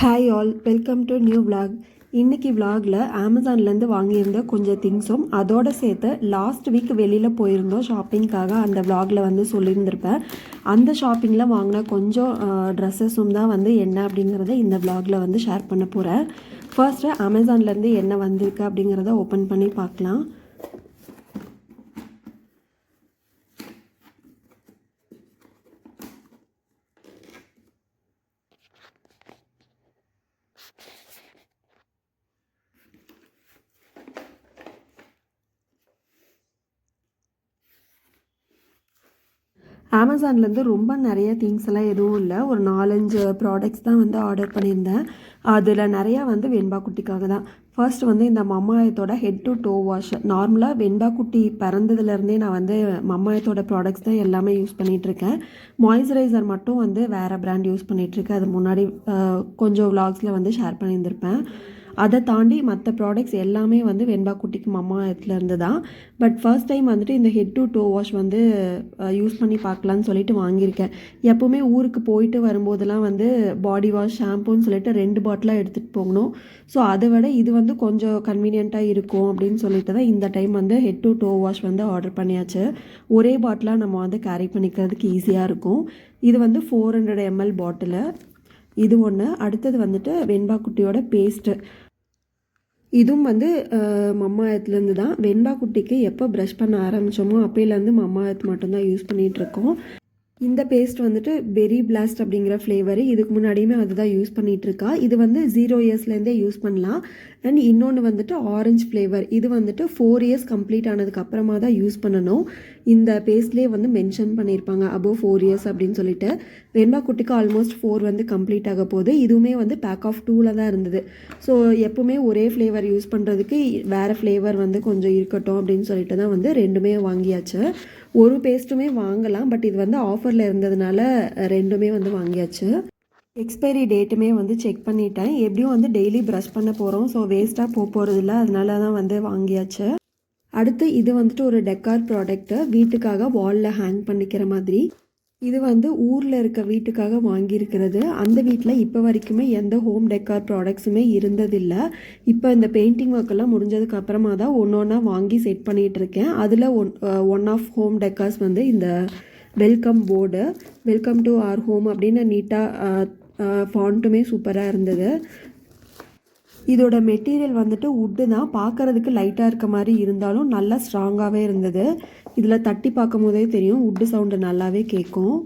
Hi all welcome to new vlog இன்றைக்கி விளாகில் அமேசான்லேருந்து வாங்கியிருந்த கொஞ்சம் திங்ஸும் அதோட சேர்த்து லாஸ்ட் வீக் வெளியில் போயிருந்தோம். ஷாப்பிங்க்காக அந்த விளாகில் வந்து சொல்லியிருந்திருப்பேன். அந்த ஷாப்பிங்கில் வாங்கின கொஞ்சம் ட்ரெஸ்ஸஸும் தான் வந்து என்ன அப்படிங்கிறத இந்த விளாகில் வந்து ஷேர் பண்ண போகிறேன் ஃபர்ஸ்ட்டு அமேசான்லேருந்து என்ன வந்திருக்கு அப்படிங்கிறத ஓப்பன் பண்ணி பார்க்கலாம். அமேசான்லேருந்து ரொம்ப நிறைய திங்ஸ் எல்லாம் எதுவும் இல்லை. ஒரு நாலஞ்சு ப்ராடக்ட்ஸ் தான் வந்து ஆர்டர் பண்ணியிருந்தேன். அதில் நிறையா வந்து வெண்பா குட்டிக்காக தான். ஃபர்ஸ்ட் வந்து இந்த மம்மாயத்தோட ஹெட் டு டோ வாஷ் நார்மலாக வெண்பா குட்டி பிறந்ததுலேருந்தே நான் வந்து மம்மாயத்தோட ப்ராடக்ட்ஸ் தான் எல்லாமே யூஸ் பண்ணிகிட்ருக்கேன் மாய்ஸ்சரைசர் மட்டும் வந்து வேறு ப்ராண்ட் யூஸ் பண்ணிகிட்ருக்கேன் அது முன்னாடி கொஞ்சம் விலாக்ஸில் வந்து ஷேர் பண்ணியிருந்திருப்பேன். அதை தாண்டி மற்ற ப்ராடக்ட்ஸ் எல்லாமே வந்து வெண்பா குட்டிக்கு மம்மா இருந்து தான் பட் ஃபர்ஸ்ட் டைம் வந்துட்டு இந்த ஹெட் டு டோ வாஷ் வந்து யூஸ் பண்ணி பார்க்கலான்னு சொல்லிட்டு வாங்கியிருக்கேன். எப்போவுமே ஊருக்கு போயிட்டு வரும்போதெல்லாம் வந்து பாடி வாஷ் ஷாம்புன்னு சொல்லிட்டு ரெண்டு பாட்டிலாக எடுத்துகிட்டு போகணும். ஸோ அதை விட இது வந்து கொஞ்சம் கன்வீனியண்ட்டாக இருக்கும் அப்படின்னு சொல்லிட்டு தான் இந்த டைம் வந்து ஹெட் டு டோ வாஷ் வந்து ஆர்டர் பண்ணியாச்சு. ஒரே பாட்டிலாக நம்ம வந்து கேரி பண்ணிக்கிறதுக்கு ஈஸியாக இருக்கும். இது வந்து ஃபோர் ஹண்ட்ரட் எம்எல் பாட்டிலு இது ஒன்று அடுத்தது வந்துட்டு வெண்பா குட்டியோட பேஸ்ட்டு இதுவும் வந்து மம்மாயத்துலேருந்து தான் வெண்பா குட்டிக்கு எப்போ ப்ரஷ் பண்ண ஆரம்பித்தோமோ அப்போயிலேருந்து மம்மாயத் மட்டும்தான் யூஸ் பண்ணிகிட்ருக்கோம் இந்த பேஸ்ட் வந்துட்டு பெரி பிளாஸ்ட் அப்படிங்கிற ஃப்ளேவரு இதுக்கு முன்னாடியுமே அதுதான் யூஸ் பண்ணிகிட்டு இருக்கா இது வந்து ஜீரோ இயர்ஸ்லேருந்தே யூஸ் பண்ணலாம். அண்ட் இன்னொன்று வந்துட்டு ஆரஞ்சு ஃப்ளேவர் இது வந்துட்டு ஃபோர் இயர்ஸ் கம்ப்ளீட் ஆனதுக்கு அப்புறமா தான் யூஸ் பண்ணணும். இந்த பேஸ்ட்லேயே வந்து மென்ஷன் பண்ணியிருப்பாங்க அபோவ் ஃபோர் இயர்ஸ் அப்படின்னு சொல்லிட்டு. வெண்பா குட்டிக்கு ஆல்மோஸ்ட் ஃபோர் வந்து கம்ப்ளீட் ஆக போகுது. இதுவுமே வந்து பேக் ஆஃப் டூவில் தான் இருந்தது. ஸோ எப்பவுமே ஒரே ஃப்ளேவர் யூஸ் பண்ணுறதுக்கு வேறு ஃப்ளேவர் வந்து கொஞ்சம் இருக்கட்டும் அப்படின்னு சொல்லிட்டு தான் வந்து ரெண்டுமே வாங்கியாச்சு. ஒரு பேஸ்ட்டுமே வாங்கலாம் பட் இது வந்து ஆஃபரில் இருந்ததுனால ரெண்டுமே வந்து வாங்கியாச்சு. எக்ஸ்பைரி டேட்டுமே வந்து செக் பண்ணிட்டேன். எப்படியும் வந்து டெய்லி ப்ரஷ் பண்ண போகிறோம் ஸோ வேஸ்ட்டாக போக போகிறதில்ல அதனால தான் வந்து வாங்கியாச்சு. அடுத்து இது வந்துட்டு ஒரு டெக்கார் ப்ராடக்ட்டு வீட்டுக்காக வாலில் ஹேங் பண்ணிக்கிற மாதிரி. இது வந்து ஊரில் இருக்க வீட்டுக்காக வாங்கியிருக்கிறது. அந்த வீட்டில் இப்போ வரைக்குமே எந்த ஹோம் டெக்கார் ப்ராடக்ட்ஸுமே இருந்ததில்லை. இப்போ இந்த பெயிண்டிங் ஒர்க்கெல்லாம் முடிஞ்சதுக்கு அப்புறமா தான் ஒன்று ஒன்றா வாங்கி செட் பண்ணிகிட்டு இருக்கேன். அதில் one one of home decors வந்து இந்த welcome board welcome to our home அப்படின்னு நீட்டாக ஃபாண்ட்டுமே சூப்பராக இருந்தது. இதோட மெட்டீரியல் வந்துட்டு உட்டு தான். பார்க்கறதுக்கு லைட்டாக இருக்க மாதிரி இருந்தாலும் நல்லா ஸ்ட்ராங்காகவே இருந்தது. இதில் தட்டி பார்க்கும் போதே தெரியும் உட்டு சவுண்டு நல்லாவே கேட்கும்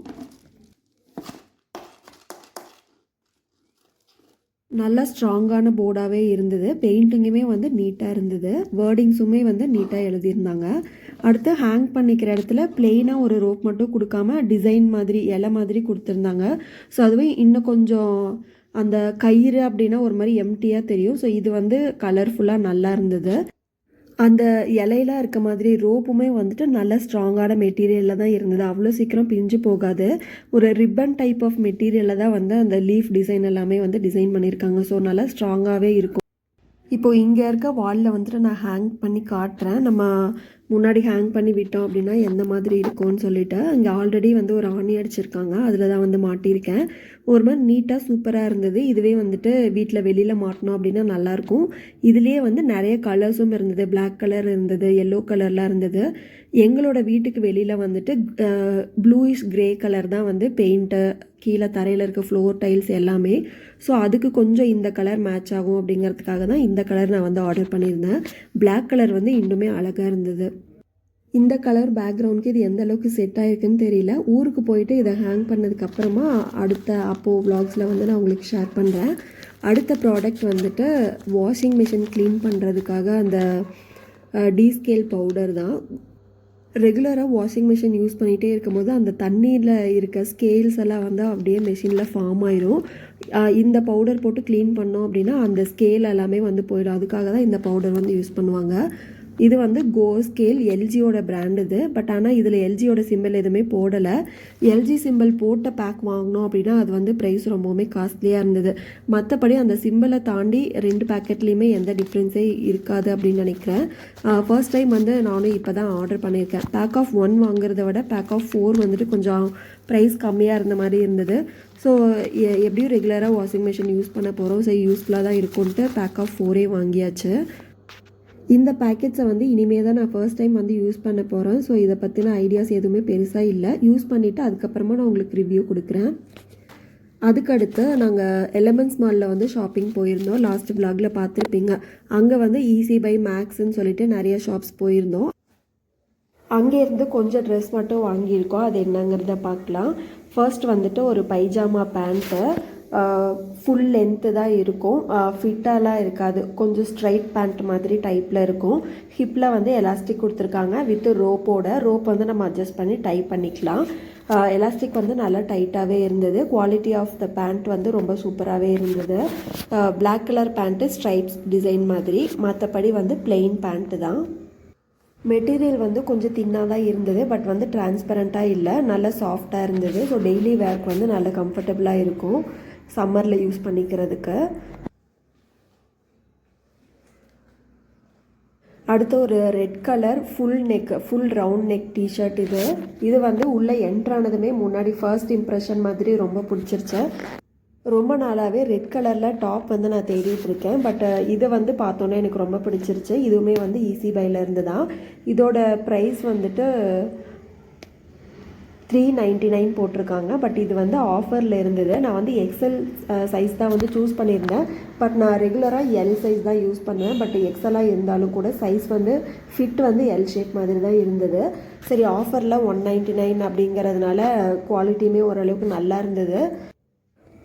நல்லா ஸ்ட்ராங்கான போர்டாகவே இருந்தது. பெயிண்டிங்குமே வந்து நீட்டாக இருந்தது. வேர்டிங்ஸுமே வந்து நீட்டாக எழுதியிருந்தாங்க. அடுத்து ஹேங் பண்ணிக்கிற இடத்துல பிளெயினாக ஒரு ரோப் மட்டும் கொடுக்காம டிசைன் மாதிரி இலை மாதிரி கொடுத்துருந்தாங்க. ஸோ அதுவே இன்னும் கொஞ்சம் அந்த கயிறு அப்படின்னா ஒரு மாதிரி எம்டியாக தெரியும். ஸோ இது வந்து கலர்ஃபுல்லாக நல்லா இருந்தது. அந்த இலையெல்லாம் இருக்க மாதிரி ரோப்புமே வந்துட்டு நல்ல ஸ்ட்ராங்கான மெட்டீரியலில் தான் இருந்தது. அவ்வளோ சீக்கிரம் பிஞ்சு போகாது. ஒரு ரிப்பன் டைப் ஆஃப் மெட்டீரியலில் தான் வந்து அந்த லீஃப் டிசைன் எல்லாமே வந்து டிசைன் பண்ணியிருக்காங்க ஸோ நல்லா ஸ்ட்ராங்காகவே இருக்கும். இப்போது இங்கே இருக்க வாலில் வந்துட்டு நான் ஹேங் பண்ணி காட்டுறேன். நம்ம முன்னாடி ஹேங் பண்ணி விட்டோம் அப்படின்னா எந்த மாதிரி இருக்கும்னு சொல்லிட்டு இங்கே ஆல்ரெடி வந்து ஒரு ஆணி அடிச்சிருக்காங்க. அதில் தான் வந்து மாட்டியிருக்கேன். ஒரு மாதிரி நீட்டாக சூப்பராக இருந்தது. இதுவே வந்துட்டு வீட்டில் வெளியில் மாட்டினோம் அப்படின்னா நல்லாயிருக்கும். இதுலேயே வந்து நிறைய கலர்ஸும் இருந்தது. பிளாக் கலர் இருந்தது எல்லோ கலர்லாம் இருந்தது. எங்களோட வீட்டுக்கு வெளியில் வந்துட்டு ப்ளூயிஷ் கிரே கலர் தான் வந்து பெயிண்ட்டு கீழே தரையில் இருக்க ஃப்ளோர் டைல்ஸ் எல்லாமே. ஸோ அதுக்கு கொஞ்சம் இந்த கலர் மேட்ச் ஆகும் அப்படிங்கிறதுக்காக தான் இந்த கலர் நான் வந்து ஆர்டர் பண்ணியிருந்தேன். பிளாக் கலர் வந்து இன்னுமே அழகாக இருந்தது. இந்த கலர் பேக்ரவுண்டுக்கு இது எந்த அளவுக்கு செட் ஆகிருக்குன்னு தெரியல. ஊருக்கு போயிட்டு இதை ஹேங் பண்ணதுக்கப்புறமா அடுத்த அப்போது வ்ளாக்ஸில் வந்து நான் உங்களுக்கு ஷேர் பண்ணுறேன் அடுத்த ப்ராடக்ட் வந்துட்டு வாஷிங் மிஷின் க்ளீன் பண்ணுறதுக்காக அந்த டீஸ்கேல் பவுடர் தான். ரெகுலராக வாஷிங் மிஷின் யூஸ் பண்ணிகிட்டே இருக்கும்போது அந்த தண்ணியில் இருக்க ஸ்கேல்ஸ் எல்லாம் வந்து அப்படியே மிஷினில் ஃபார்ம் ஆயிரும். இந்த பவுடர் போட்டு க்ளீன் பண்ணோம் அப்படின்னா அந்த ஸ்கேல் எல்லாமே வந்து போயிடும். அதுக்காக தான் இந்த பவுடர் வந்து யூஸ் பண்ணுவாங்க. இது வந்து கோ ஸ்கேல் எல்ஜியோட பிராண்ட் இது. பட் ஆனால் இதில் எல்ஜியோட சிம்பிள் எதுவுமே போடலை. எல்ஜி சிம்பிள் போட்ட பேக் வாங்கினோம் அப்படின்னா அது வந்து ப்ரைஸ் ரொம்பவுமே காஸ்ட்லியாக இருந்தது. மற்றபடி அந்த சிம்பிளை தாண்டி ரெண்டு பேக்கெட்லேயுமே எந்த டிஃப்ரென்ஸே இருக்காது அப்படின்னு நினைக்கிறேன். ஃபர்ஸ்ட் டைம் வந்து நானும் இப்போ தான் ஆர்டர் பண்ணியிருக்கேன். பேக் ஆஃப் ஒன் வாங்குறத விட பேக் ஆஃப் ஃபோர் வந்துட்டு கொஞ்சம் ப்ரைஸ் கம்மியாக இருந்த மாதிரி இருந்தது. ஸோ எப்படியும் ரெகுலராக வாஷிங் மிஷின் யூஸ் பண்ண போகிறோம் ஸோ யூஸ்ஃபுல்லாக தான் இருக்கும்ன்ட்டு பேக் ஆஃப் ஃபோரே வாங்கியாச்சு. இந்த பேக்கெட்ஸை வந்து இனிமேல் தான் நான் ஃபர்ஸ்ட் டைம் வந்து யூஸ் பண்ண போகிறேன் ஸோ இதை பற்றின ஐடியாஸ் எதுவுமே பெருசாக இல்லை. யூஸ் பண்ணிவிட்டு அதுக்கப்புறமா நான் உங்களுக்கு ரிவ்யூ கொடுக்குறேன். அதுக்கடுத்து நாங்கள் எலமெண்ட்ஸ் மாலில் வந்து ஷாப்பிங் போயிருந்தோம். லாஸ்ட் vlogல பார்த்துருப்பீங்க. அங்கே வந்து ஈஸி பை மேக்ஸ்ன்னு சொல்லிட்டு நிறைய ஷாப்ஸ் போயிருந்தோம். அங்கேருந்து கொஞ்சம் ட்ரெஸ் மட்டும் வாங்கியிருக்கோம். அது என்னங்கிறத பார்க்கலாம். ஃபர்ஸ்ட் வந்துட்டு ஒரு பைஜாமா பேண்ட்டு ஃபுல் லென்த்து தான் இருக்கும். ஃபிட்டாலாம் இருக்காது. கொஞ்சம் ஸ்ட்ரைட் பேண்ட் மாதிரி டைப்பில் இருக்கும். ஹிப்பில் வந்து எலாஸ்டிக் கொடுத்துருக்காங்க. வித் ரோப்போட ரோப் வந்து நம்ம அட்ஜஸ்ட் பண்ணி டை பண்ணிக்கலாம். எலாஸ்டிக் வந்து நல்லா டைட்டாகவே இருந்தது. குவாலிட்டி ஆஃப் த பேண்ட் வந்து ரொம்ப சூப்பராகவே இருந்தது. Black colour pant stripes design மாதிரி. மற்றபடி வந்து பிளெயின் பேண்ட்டு தான். மெட்டீரியல் வந்து கொஞ்சம் தின்னாக தான் இருந்தது. பட் வந்து டிரான்ஸ்பரண்ட்டாக இல்லை. நல்லா சாஃப்டாக இருந்தது. ஸோ டெய்லி வேர்க் வந்து நல்ல கம்ஃபர்டபுளாக இருக்கும். சம்மரில் யூஸ் பண்ணிக்கிறதுக்கு. அடுத்து ஒரு red colour full neck full round neck T-shirt இது. இது வந்து உள்ளே என்ட்ரானதுமே முன்னாடி ஃபர்ஸ்ட் இம்ப்ரெஷன் மாதிரி ரொம்ப பிடிச்சிருச்சு. ரொம்ப நாளாகவே ரெட் கலரில் டாப் வந்து நான் தேடிட்டு இருக்கேன். பட் இதை வந்து பார்த்தோன்னே எனக்கு ரொம்ப பிடிச்சிருச்சு. இதுவுமே வந்து ஈஸி பைலருந்து தான். இதோட ப்ரைஸ் வந்துட்டு த்ரீ நைன்ட்டி நைன் போட்டிருக்காங்க. பட் இது வந்து ஆஃபரில் இருந்தது. நான் வந்து எக்ஸல் சைஸ் தான் வந்து சூஸ் பண்ணியிருந்தேன். பட் நான் ரெகுலராக எல் சைஸ் தான் யூஸ் பண்ணுவேன் பட் எக்ஸலாக இருந்தாலும் கூட சைஸ் வந்து ஃபிட் வந்து எல் ஷேப் மாதிரி தான் இருந்தது. சரி ஆஃபரில் ஒன் நைன்ட்டி நைன் அப்படிங்கிறதுனால குவாலிட்டியுமே ஓரளவுக்கு நல்லா இருந்தது.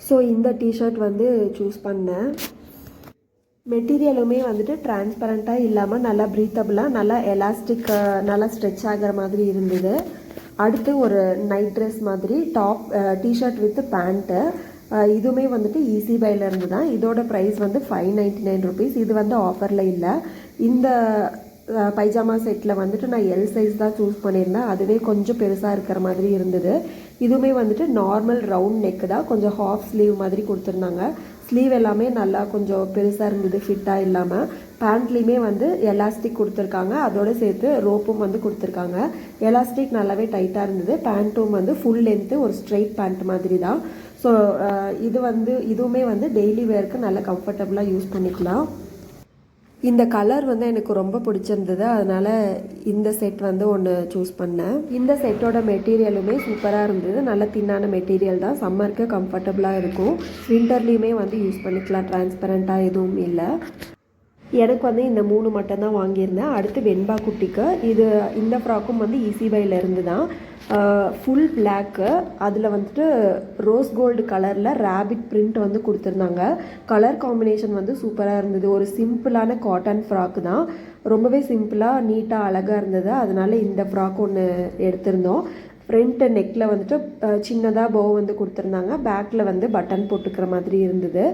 ஸோ இந்த டிஷர்ட் வந்து சூஸ் பண்ணேன். மெட்டீரியலுமே வந்துட்டு டிரான்ஸ்பரண்ட்டாக இல்லாமல் நல்லா ப்ரீத்தபிளாக நல்லா எலாஸ்டிக் நல்லா ஸ்ட்ரெச் ஆகிற மாதிரி இருந்தது. அடுத்து ஒரு நைட் ட்ரெஸ் மாதிரி டாப் டிஷர்ட் வித் பேண்ட்டு இதுவுமே வந்துட்டு ஈஸி பைலேருந்து தான். இதோட ப்ரைஸ் வந்து ஃபைவ் நைன்டி நைன் ருபீஸ் இது வந்து ஆஃபரில் இல்லை. இந்த பைஜாமா செட்டில் வந்துட்டு நான் எல் சைஸ் தான் சூஸ் பண்ணியிருந்தேன். அதுவே கொஞ்சம் பெருசாக இருக்கிற மாதிரி இருந்தது. இதுவுமே வந்துட்டு நார்மல் ரவுண்ட் நெக் தான். கொஞ்சம் ஹாஃப் ஸ்லீவ் மாதிரி கொடுத்துருந்தாங்க. ஸ்லீவ் எல்லாமே நல்லா கொஞ்சம் பெருசாக இருந்தது ஃபிட்டாக இல்லாமல் பேண்ட்லேயுமே வந்து எலாஸ்டிக் கொடுத்துருக்காங்க. அதோட சேர்த்து ரோப்பும் வந்து கொடுத்துருக்காங்க. எலாஸ்டிக் நல்லாவே டைட்டாக இருந்தது. பேண்ட்டும் வந்து ஃபுல் லென்த்து ஒரு ஸ்ட்ரெயிட் பேண்ட் மாதிரி தான் ஸோ இது வந்து இதுவுமே வந்து டெய்லி வேர்க்கு நல்லா கம்ஃபர்டபுளாக யூஸ் பண்ணிக்கலாம். இந்த கலர் வந்து எனக்கு ரொம்ப பிடிச்சிருந்தது. அதனால் இந்த செட் வந்து ஒன்று சூஸ் பண்ணேன். இந்த செட்டோட மெட்டீரியலுமே சூப்பராக இருந்தது. நல்ல தின்னான மெட்டீரியல் தான். சம்மருக்கு கம்ஃபர்டபுளாக இருக்கும். வின்டர்லேயுமே வந்து யூஸ் பண்ணிக்கலாம். டிரான்ஸ்பரண்ட்டாக எதுவும் இல்லை. எனக்கு வந்து இந்த மூணு மட்டும்தான் வாங்கியிருந்தேன். அடுத்து வெண்பா குட்டிக்கு. இது இந்த ஃப்ராக்கும் வந்து ஈஸி பைல இருந்து தான் ஃபுல் பிளாக்கு அதில் வந்துட்டு ரோஸ் கோல்டு கலரில் ரேபிட் பிரிண்ட் வந்து கொடுத்துருந்தாங்க. கலர் காம்பினேஷன் வந்து சூப்பராக இருந்தது. ஒரு சிம்பிளான காட்டன் ஃப்ராக் தான். ரொம்பவே சிம்பிளாக நீட்டாக அழகாக இருந்தது. அதனால இந்த ஃப்ராக் ஒன்று எடுத்திருந்தோம். ஃப்ரண்ட் நெக்கில் வந்துட்டு சின்னதாக போ வந்து கொடுத்துருந்தாங்க. பேக்கில் வந்து பட்டன் போட்டுக்கிற மாதிரி இருந்தது.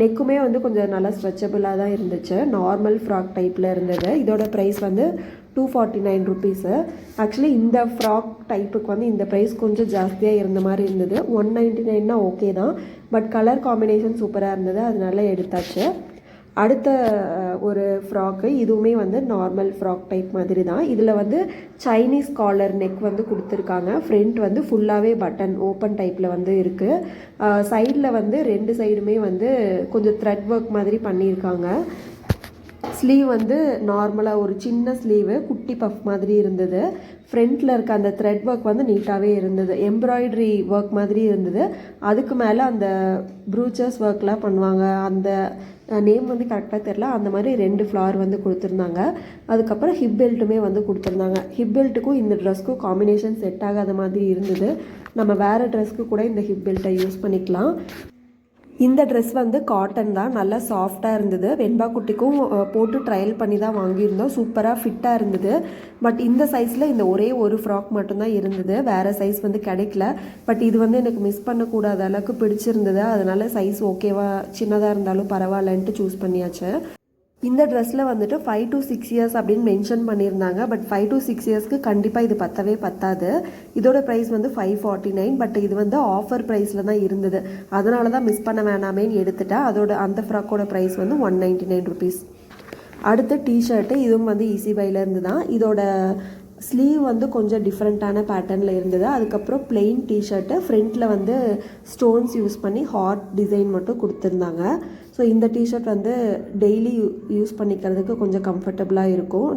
நெக்குமே வந்து கொஞ்சம் நல்லா ஸ்ட்ரெச்சபிளாக தான் இருந்துச்சு. நார்மல் ஃப்ராக் டைப்பில் இருந்தது. இதோட ப்ரைஸ் வந்து two forty nine rupees actually இந்த ஃப்ராக் டைப்புக்கு வந்து இந்த ப்ரைஸ் கொஞ்சம் ஜாஸ்தியாக இருந்த மாதிரி இருந்தது. ஒன் நைன்ட்டி நைன்னா ஓகே தான். பட் கலர் காம்பினேஷன் சூப்பராக இருந்தது. அதனால எடுத்தாச்சு. அடுத்த ஒரு ஃப்ராக்கு இதுவுமே வந்து நார்மல் ஃப்ராக் டைப் மாதிரி தான் இதில் வந்து சைனீஸ் காலர் நெக் வந்து கொடுத்துருக்காங்க. ஃப்ரண்ட் வந்து ஃபுல்லாகவே பட்டன் ஓப்பன் டைப்பில் வந்து இருக்குது சைடில் வந்து ரெண்டு சைடுமே வந்து கொஞ்சம் த்ரெட் ஒர்க் மாதிரி பண்ணியிருக்காங்க. ஸ்லீவ் வந்து நார்மலாக ஒரு சின்ன ஸ்லீவு குட்டி பஃப் மாதிரி இருந்தது. ஃப்ரண்ட்டில் இருக்க அந்த த்ரெட் ஒர்க் வந்து நீட்டாகவே இருந்தது. எம்ப்ராய்டரி ஒர்க் மாதிரி இருந்தது. அதுக்கு மேலே அந்த ப்ரூச்சர்ஸ் ஒர்க்லாம் பண்ணுவாங்க. அந்த நேம் வந்து கரெக்டாக தெரில அந்த மாதிரி ரெண்டு ஃப்ளார் வந்து கொடுத்துருந்தாங்க. அதுக்கப்புறம் ஹிப் பெல்ட்டுமே வந்து கொடுத்துருந்தாங்க. ஹிப் பெல்ட்டுக்கும் இந்த ட்ரெஸ்க்கும் காம்பினேஷன் செட் ஆகாத மாதிரி இருந்தது. நம்ம வேறு ட்ரெஸ்க்கு கூட இந்த ஹிப் பெல்ட்டை யூஸ் பண்ணிக்கலாம். இந்த ட்ரெஸ் வந்து காட்டன் தான். நல்லா சாஃப்டாக இருந்தது. வெண்பா குட்டிக்கும் போட்டு ட்ரையல் பண்ணி தான் வாங்கியிருந்தோம். சூப்பராக ஃபிட்டாக இருந்தது. பட் இந்த சைஸில் இந்த ஒரே ஒரு ஃப்ராக் மட்டும்தான் இருந்தது. வேறு சைஸ் வந்து கிடைக்கல. பட் இது வந்து எனக்கு மிஸ் பண்ணக்கூடாத அளவுக்கு பிடிச்சிருந்தது. அதனால் சைஸ் ஓகேவா சின்னதாக இருந்தாலும் பரவாயில்லன்ட்டு சூஸ் பண்ணியாச்சு. இந்த ட்ரெஸ்ஸில் வந்துட்டு ஃபைவ் டு சிக்ஸ் இயர்ஸ் அப்படின்னு மென்ஷன் பண்ணியிருந்தாங்க. பட் ஃபைவ் டு சிக்ஸ் இயர்ஸ்க்கு கண்டிப்பாக இது பத்தவே பத்தாது. இதோட ப்ரைஸ் வந்து ஃபைவ் ஃபார்ட்டி நைன் பட் இது வந்து ஆஃபர் ப்ரைஸில் தான் இருந்தது. அதனால தான் மிஸ் பண்ண வேணாமேன்னு எடுத்துட்டேன். அதோட அந்த ஃப்ராக்கோட ப்ரைஸ் வந்து ஒன் நைன்ட்டி நைன் ருபீஸ் அடுத்து டிஷர்ட்டு இதுவும் வந்து ஈஸி பைலேருந்து தான். இதோட ஸ்லீவ் வந்து கொஞ்சம் டிஃப்ரெண்ட்டான பேட்டர்னில் இருந்தது. அதுக்கப்புறம் பிளெயின் டிஷர்ட்டு ஃப்ரண்ட்டில் வந்து ஸ்டோன்ஸ் யூஸ் பண்ணி ஹார்ட் டிசைன் மட்டும் கொடுத்துருந்தாங்க. ஸோ இந்த டிஷர்ட் வந்து டெய்லி யூஸ் பண்ணிக்கிறதுக்கு கொஞ்சம் கம்ஃபர்டபுளாக இருக்கும்.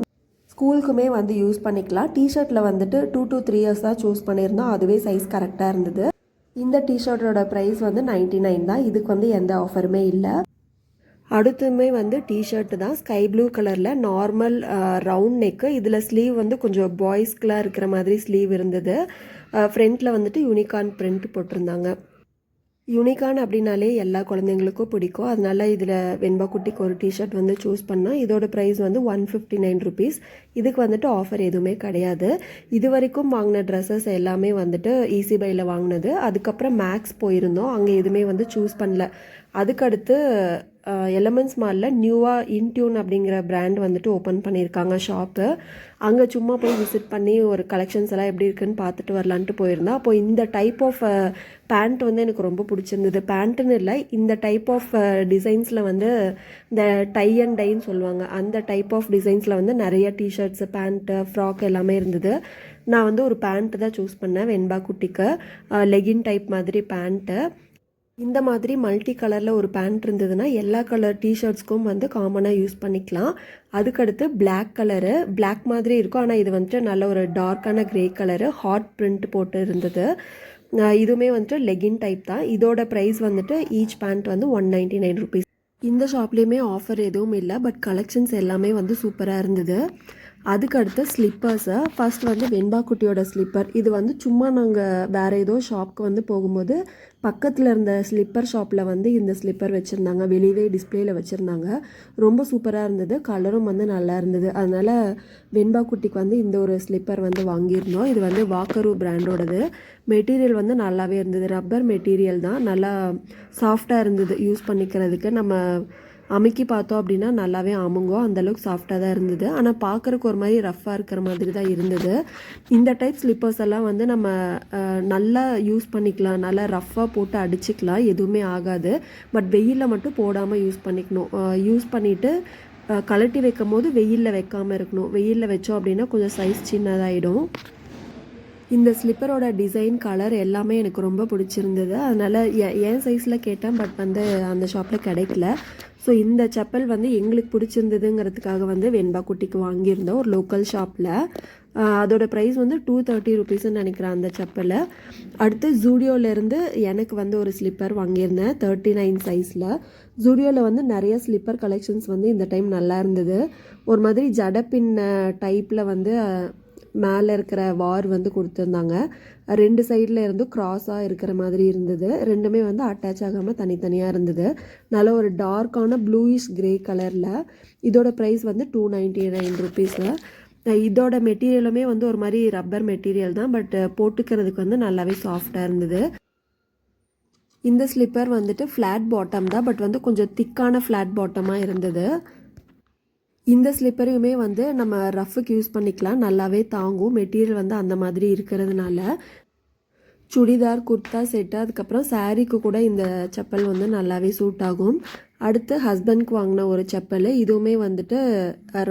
ஸ்கூலுக்குமே வந்து யூஸ் பண்ணிக்கலாம். டிஷர்ட்டில் வந்துட்டு டூ டூ த்ரீ இயர்ஸ் தான் சூஸ் பண்ணியிருந்தோம். அதுவே சைஸ் கரெக்டாக இருந்தது. இந்த டிஷர்ட்டோட ப்ரைஸ் வந்து 99 நைன் தான். இதுக்கு வந்து எந்த ஆஃபருமே இல்லை. அடுத்துமே வந்து டிஷர்ட் தான். ஸ்கை ப்ளூ கலரில் நார்மல் ரவுண்ட் நெக்கு இதில் ஸ்லீவ் வந்து கொஞ்சம் பாய்ஸ்க்குலாம் இருக்கிற மாதிரி ஸ்லீவ் இருந்தது. ஃப்ரண்ட்டில் வந்துட்டு யூனிகார்ன் பிரிண்ட் போட்டிருந்தாங்க. யூனிகார்ன் அப்படின்னாலே எல்லா குழந்தைங்களுக்கும் பிடிக்கும். அதனால இதில் வெண்பா குட்டிக்கு ஒரு டிஷர்ட் வந்து சூஸ் பண்ணால் இதோட ப்ரைஸ் வந்து ஒன் ஃபிஃப்டி நைன் ருபீஸ் இதுக்கு வந்துட்டு ஆஃபர் எதுவுமே கிடையாது. இது வரைக்கும் வாங்கின ட்ரெஸ்ஸஸ் எல்லாமே வந்துட்டு ஈஸி பையில் வாங்கினது. அதுக்கப்புறம் மேக்ஸ் போயிருந்தோம். அங்கே எதுவுமே வந்து சூஸ் பண்ணல. அதுக்கடுத்து எலமெண்ட்ஸ் மாலில் நியூவாக இன்டியூன் அப்படிங்கிற பிராண்ட் வந்துட்டு ஓப்பன் பண்ணியிருக்காங்க ஷாப்பு அங்கே சும்மா போய் விசிட் பண்ணி ஒரு கலெக்ஷன்ஸ் எல்லாம் எப்படி இருக்குன்னு பார்த்துட்டு வரலான்ட்டு போயிருந்தேன் அப்போ இந்த டைப் ஆஃப் பேண்ட் வந்து எனக்கு ரொம்ப பிடிச்சிருந்தது. பேண்ட்டுன்னு இல்லை இந்த டைப் ஆஃப் டிசைன்ஸில் வந்து இந்த டை அண்ட் டைன்னு சொல்லுவாங்க. அந்த டைப் ஆஃப் டிசைன்ஸில் வந்து நிறைய டிஷர்ட்ஸு பேண்ட்டு ஃப்ராக் எல்லாமே இருந்தது. நான் வந்து ஒரு பேண்ட்டு தான் சூஸ் பண்ணேன் வெண்பா குட்டிக்கு. லெகின் டைப் மாதிரி பேண்ட்டு இந்த மாதிரி மல்டி கலரில் ஒரு பேண்ட் இருந்ததுன்னா எல்லா கலர் டிஷர்ட்ஸ்க்கும் வந்து காமனாக யூஸ் பண்ணிக்கலாம். அதுக்கடுத்து பிளாக் கலரு பிளாக் மாதிரி இருக்கும். ஆனால் இது வந்துட்டு நல்ல ஒரு டார்க்கான கிரே கலரு ஹாட் பிரிண்ட் போட்டு இருந்தது. இதுவுமே வந்துட்டு லெகின் டைப் தான். இதோட ப்ரைஸ் வந்துட்டு ஈச் பேண்ட் வந்து ஒன் நைன்ட்டி நைன் ருபீஸ் இந்த ஷாப்லேயுமே ஆஃபர் எதுவும் இல்லை பட் கலெக்ஷன்ஸ் எல்லாமே வந்து சூப்பராக இருந்தது. அதுக்கடுத்து ஸ்லிப்பர்ஸை ஃபஸ்ட் வந்து வெண்பா குட்டியோட ஸ்லிப்பர் இது வந்து சும்மா நாங்கள் வேறு ஏதோ ஷாப்க்கு வந்து போகும்போது பக்கத்தில் இருந்த ஸ்லிப்பர் ஷாப்பில் வந்து இந்த ஸ்லிப்பர் வச்சுருந்தாங்க. வெளியவே டிஸ்ப்ளேயில் வச்சுருந்தாங்க. ரொம்ப சூப்பராக இருந்தது. கலரும் வந்து நல்லா இருந்தது. அதனால் வெண்பா குட்டிக்கு வந்து இந்த ஒரு ஸ்லிப்பர் வந்து வாங்கியிருந்தோம். இது வந்து வாக்கரு பிராண்டோடது மெட்டீரியல் வந்து நல்லாவே இருந்தது. ரப்பர் மெட்டீரியல் தான். நல்லா சாஃப்டாக இருந்தது. யூஸ் பண்ணிக்கிறதுக்கு. நம்ம அமைக்கி பார்த்தோம் அப்படின்னா நல்லாவே அமுங்கும் அந்தளவுக்கு சாஃப்டாக தான் இருந்தது. ஆனால் பார்க்குறக்கு ஒரு மாதிரி ரஃப்பாக இருக்கிற மாதிரி தான் இருந்தது. இந்த டைப் ஸ்லிப்பர்ஸ் எல்லாம் வந்து நம்ம நல்லா யூஸ் பண்ணிக்கலாம். நல்லா ரஃப்பாக போட்டு அடிச்சுக்கலாம். எதுவுமே ஆகாது. பட் வெயிலில் மட்டும் போடாமல் யூஸ் பண்ணிக்கணும். யூஸ் பண்ணிவிட்டு கழட்டி வைக்கும் போது வெயிலில் வைக்காமல் இருக்கணும். வெயிலில் வச்சோம் அப்படின்னா கொஞ்சம் சைஸ் சின்னதாகிடும் இந்த ஸ்லிப்பரோட டிசைன் கலர் எல்லாமே எனக்கு ரொம்ப பிடிச்சிருந்தது. அதனால் எ- என் சைஸில் கேட்டேன். பட் வந்து அந்த ஷாப்பில் கிடைக்கல. ஸோ இந்த செப்பல் வந்து எங்களுக்கு பிடிச்சிருந்ததுங்கிறதுக்காக வந்து வெண்பா குட்டிக்கு வாங்கியிருந்தோம் ஒரு லோக்கல் ஷாப்பில் அதோட ப்ரைஸ் வந்து டூ தேர்ட்டி ருபீஸ்ன்னு நினைக்கிறேன் அந்த செப்பலை. அடுத்து ஜூடியோலேருந்து எனக்கு வந்து ஒரு ஸ்லிப்பர் வாங்கியிருந்தேன் தேர்ட்டி நைன் சைஸில் ஜூடியோவில் வந்து நிறைய ஸ்லிப்பர் கலெக்ஷன்ஸ் வந்து இந்த டைம் நல்லா இருந்தது. ஒரு மாதிரி ஜடப்பின் டைப்பில் வந்து மேலே இருக்கிற வார் வந்து கொடுத்துருந்தாங்க. ரெண்டு சைடில் இருந்தும் க்ராஸாக இருக்கிற மாதிரி இருந்தது. ரெண்டுமே வந்து அட்டாச் ஆகாமல் தனித்தனியாக இருந்தது. நல்ல ஒரு டார்க்கான ப்ளூயிஷ் கிரே கலரில் இதோட ப்ரைஸ் வந்து டூ நைன்ட்டி நைன் ருபீஸில் இதோட மெட்டீரியலுமே வந்து ஒரு மாதிரி ரப்பர் மெட்டீரியல் தான். பட் போட்டுக்கிறதுக்கு வந்து நல்லாவே சாஃப்டாக இருந்தது. இந்த ஸ்லிப்பர் வந்துட்டு ஃப்ளாட் பாட்டம் தான். பட் வந்து கொஞ்சம் திக்கான ஃப்ளாட் பாட்டமாக இருந்தது. இந்த ஸ்லிப்பரையுமே வந்து நம்ம ரஃபுக்கு யூஸ் பண்ணிக்கலாம். நல்லாவே தாங்கும். மெட்டீரியல் வந்து அந்த மாதிரி இருக்கிறதுனால. சுடிதார் குர்தா செட்டு அதுக்கப்புறம் சாரீக்கு கூட இந்த செப்பல் வந்து நல்லாவே சூட் ஆகும். அடுத்து ஹஸ்பண்ட்க்கு வாங்கின ஒரு செப்பல். இதுவுமே வந்துட்டு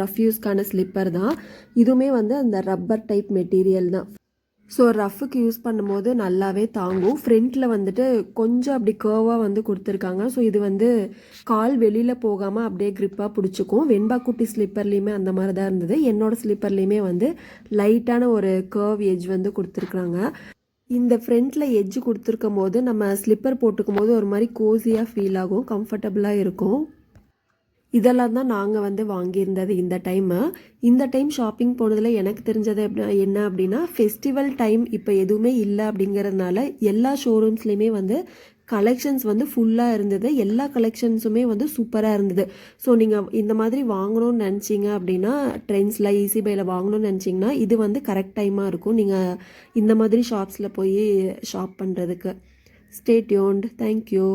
ரஃப் யூஸ்க்கான ஸ்லிப்பர் தான். இதுவுமே வந்து அந்த ரப்பர் டைப் மெட்டீரியல் தான். ஸோ ரஃபுக்கு யூஸ் பண்ணும்போது நல்லாவே தாங்கும். ஃப்ரண்ட்டில் வந்துட்டு கொஞ்சம் அப்படி கேர்வாக வந்து கொடுத்துருக்காங்க. ஸோ இது வந்து கால் வெளியில் போகாமல் அப்படியே க்ரிப்பாக பிடிச்சிக்கும். வெண்பா குட்டி ஸ்லிப்பர்லேயுமே அந்த மாதிரி தான் இருந்தது. என்னோடய ஸ்லிப்பர்லேயுமே வந்து லைட்டான ஒரு கர்வ் எஜ் வந்து கொடுத்துருக்குறாங்க. இந்த ஃப்ரண்ட்டில் எஜ்ஜு கொடுத்துருக்கும் போது நம்ம ஸ்லிப்பர் போட்டுக்கும் போது ஒரு மாதிரி கோசியாக ஃபீல் ஆகும் கம்ஃபர்டபுளாக இருக்கும். இதெல்லாம் தான் நாங்கள் வந்து வாங்கியிருந்தது இந்த டைமு இந்த டைம் ஷாப்பிங் போனதில் எனக்கு தெரிஞ்சது என்ன அப்படின்னா ஃபெஸ்டிவல் டைம் இப்போ எதுவுமே இல்லை அப்படிங்கிறதுனால எல்லா ஷோரூம்ஸ்லேயுமே வந்து கலெக்ஷன்ஸ் வந்து ஃபுல்லாக இருந்தது. எல்லா கலெக்ஷன்ஸுமே வந்து சூப்பராக இருந்தது. ஸோ நீங்கள் இந்த மாதிரி வாங்கணும்னு நினச்சிங்க அப்படின்னா ட்ரெண்ட்ஸில் ஈஸி பையில் வாங்கணும்னு நினச்சிங்கன்னா இது வந்து கரெக்ட் டைமாக இருக்கும். நீங்கள் இந்த மாதிரி ஷாப்ஸில் போய் ஷாப் பண்ணுறதுக்கு ஸ்டே டியூன்ட் தேங்க்யூ